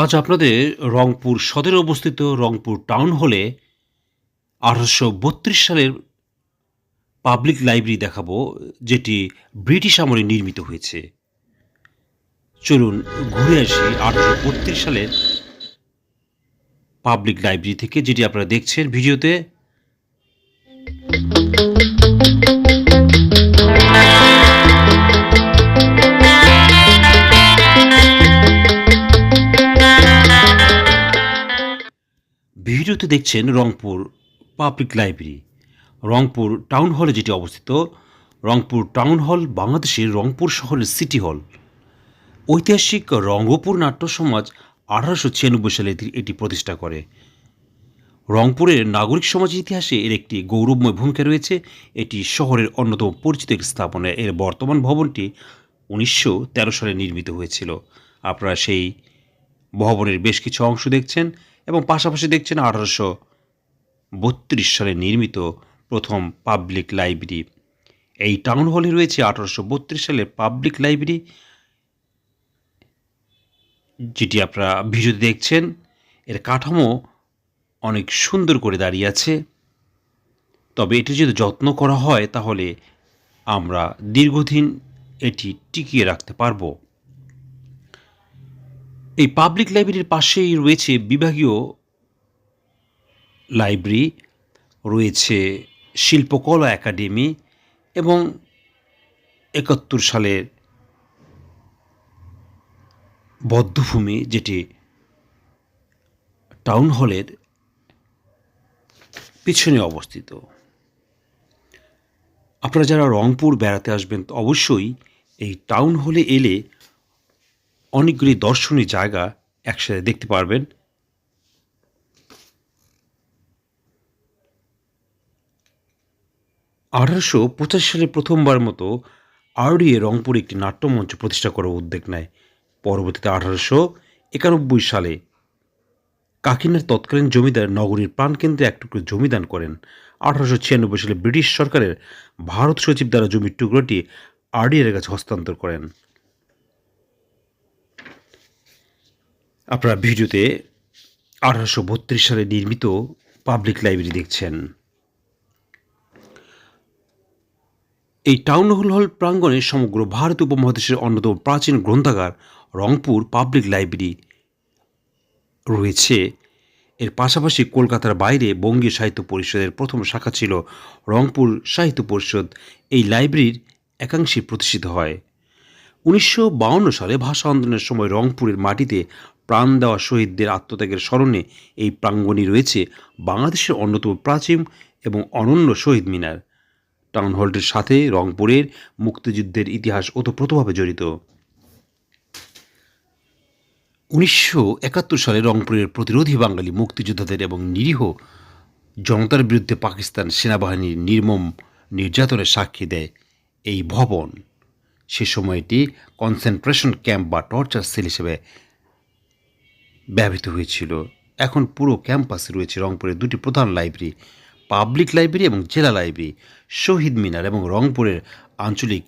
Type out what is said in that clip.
আজ আপনাদের রংপুর সদরে অবস্থিত রংপুর টাউন হলে আঠারোশো বত্রিশ সালের পাবলিক লাইব্রেরি দেখাবো, যেটি ব্রিটিশ আমলে নির্মিত হয়েছে। চলুন ঘুরে আসি আঠারোশো বত্রিশ সালের পাবলিক লাইব্রেরি থেকে, যেটি আপনারা দেখছেন ভিডিওতে। ভিডিওতে দেখছেন Rangpur public library. Rangpur town হলে যেটি অবস্থিত, রংপুর টাউন হল বাংলাদেশের রংপুর শহরের সিটি হল। ঐতিহাসিক রঙ্গপুর নাট্য সমাজ আঠারোশো ছিয়ানব্বই সালে এটি- প্রতিষ্ঠা করে। রংপুরের নাগরিক সমাজের ইতিহাসে এর একটি গৌরবময় ভূমিকা রয়েছে। এটি শহরের অন্যতম পরিচিত স্থাপনা। এর বর্তমান ভবনটি উনিশশো তেরো সালে নির্মিত হয়েছিল। আপনারা সেই ভবনের বেশ কিছু অংশ দেখছেন এবং পাশাপাশি দেখছেন আঠারোশো বত্রিশ সালে নির্মিত প্রথম পাবলিক লাইব্রেরি। এই টাউন হলে রয়েছে আঠারোশো বত্রিশ সালের পাবলিক লাইব্রেরি, যেটি আপনারা ভিডিওতে দেখছেন। এর কাঠামো অনেক সুন্দর করে দাঁড়িয়ে আছে। তবে এটি যদি যত্ন করা হয়, তাহলে আমরা দীর্ঘদিন এটি টিকিয়ে রাখতে পারব। এই পাবলিক লাইব্রেরির পাশেই রয়েছে বিভাগীয় লাইব্রেরি রয়েছে শিল্পকলা একাডেমি এবং একাত্তর সালের বদ্ধভূমি, যেটি টাউন হলের পিছনে অবস্থিত। আপনারা যারা রংপুর বেড়াতে আসবেন অবশ্যই এই টাউন হলে এলে অনেকগুলি দর্শনীয় জায়গা একসাথে দেখতে পারবেন। আঠারোশো পঁচাশি সালে প্রথমবার মতো আরডিএ রংপুরে একটি নাট্যমঞ্চ প্রতিষ্ঠা করার উদ্যোগ নেয়। পরবর্তীতে আঠারোশো একানব্বই সালে কাকিনার তৎকালীন জমিদার নগরীর প্রাণকেন্দ্রে এক টুকরো জমি দান করেন। আঠারোশো ছিয়ানব্বই সালে ব্রিটিশ সরকারের ভারত সচিব দ্বারা জমির টুকরোটি আরডিএর কাছে হস্তান্তর করেন। আপনারা ভিডিওতে আঠারোশো বত্রিশ সালে নির্মিত পাবলিক লাইব্রেরি দেখছেন। এই টাউন হল হল প্রাঙ্গণে সমগ্র ভারত উপমহাদেশের অন্যতম প্রাচীন গ্রন্থাগার রংপুর পাবলিক লাইব্রেরি রয়েছে। এর পাশাপাশি কলকাতার বাইরে বঙ্গীয় সাহিত্য পরিষদের প্রথম শাখা ছিল রংপুর সাহিত্য পরিষদ। এই লাইব্রেরির একাংশে প্রতিষ্ঠিত হয়। উনিশশো সালে ভাষা আন্দোলনের সময় রংপুরের মাটিতে প্রাণ দেওয়া শহীদদের আত্মত্যাগের স্মরণে এই প্রাঙ্গণে রয়েছে বাংলাদেশের অন্যতম প্রাচীন এবং অনন্য শহীদ মিনার। টাউন হলটির সাথে রংপুরের মুক্তিযুদ্ধের ইতিহাস ওতপ্রোতভাবে জড়িত। উনিশশো একাত্তর সালে রংপুরের প্রতিরোধী বাঙালি মুক্তিযোদ্ধাদের এবং নিরীহ জনতার বিরুদ্ধে পাকিস্তান সেনাবাহিনীর নির্মম নির্যাতনের সাক্ষী দেয় এই ভবন। সে সময়টি কনসেন্ট্রেশন ক্যাম্প বা টর্চার সেল হিসেবে ব্যবহৃত হয়েছিল। এখন পুরো ক্যাম্পাসে রয়েছে রংপুরের দুটি প্রধান লাইব্রেরি, পাবলিক লাইব্রেরি এবং জেলা লাইব্রেরি, শহীদ মিনার এবং রংপুরের আঞ্চলিক